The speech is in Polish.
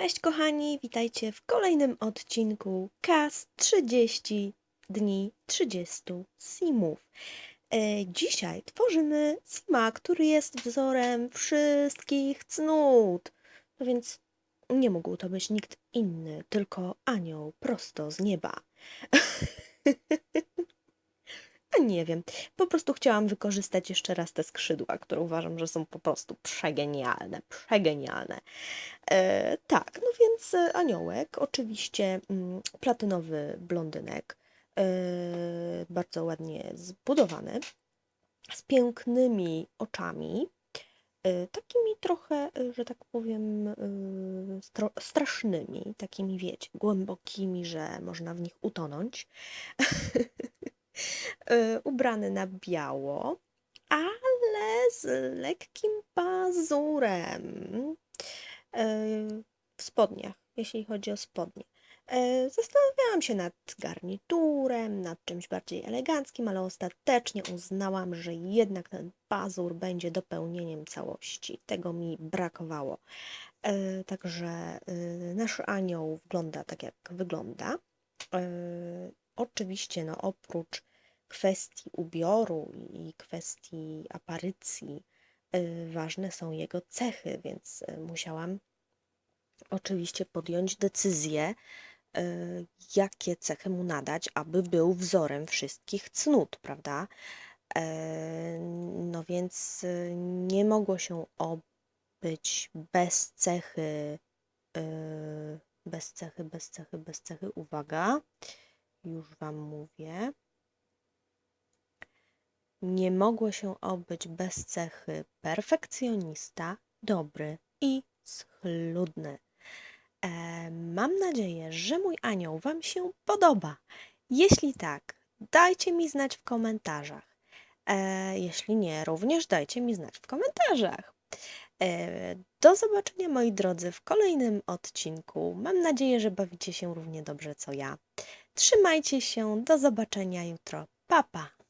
Cześć kochani, witajcie w kolejnym odcinku KAS 30 dni 30 simów. E, dzisiaj tworzymy sima, który jest wzorem wszystkich cnót. No więc nie mógł to być nikt inny, tylko anioł prosto z nieba. Nie wiem, po prostu chciałam wykorzystać jeszcze raz te skrzydła, które uważam, że są po prostu przegenialne, przegenialne. E, tak, no więc e, aniołek, oczywiście mm, platynowy blondynek, e, bardzo ładnie zbudowany, z pięknymi oczami, e, takimi trochę, e, że tak powiem, strasznymi, takimi wiecie, głębokimi, że można w nich utonąć. E, ubrany na biało, ale z lekkim pazurem e, w spodniach, jeśli chodzi o spodnie. E, Zastanawiałam się nad garniturem, nad czymś bardziej eleganckim, ale ostatecznie uznałam, że jednak ten pazur będzie dopełnieniem całości. Tego mi brakowało. Także nasz anioł wygląda tak, jak wygląda. Oczywiście, no oprócz kwestii ubioru i kwestii aparycji, y, ważne są jego cechy, więc y, musiałam oczywiście podjąć decyzję, y, jakie cechy mu nadać, aby był wzorem wszystkich cnót, prawda? E, No więc nie mogło się obyć bez cechy, bez cechy, bez cechy, bez cechy, uwaga, już Wam mówię. Nie mogło się obyć bez cechy perfekcjonista, dobry i schludny. E, mam nadzieję, że mój anioł Wam się podoba. Jeśli tak, dajcie mi znać w komentarzach. E, jeśli nie, również dajcie mi znać w komentarzach. E, do zobaczenia, moi drodzy, w kolejnym odcinku. Mam nadzieję, że bawicie się równie dobrze co ja. Trzymajcie się, do zobaczenia jutro. Pa, pa.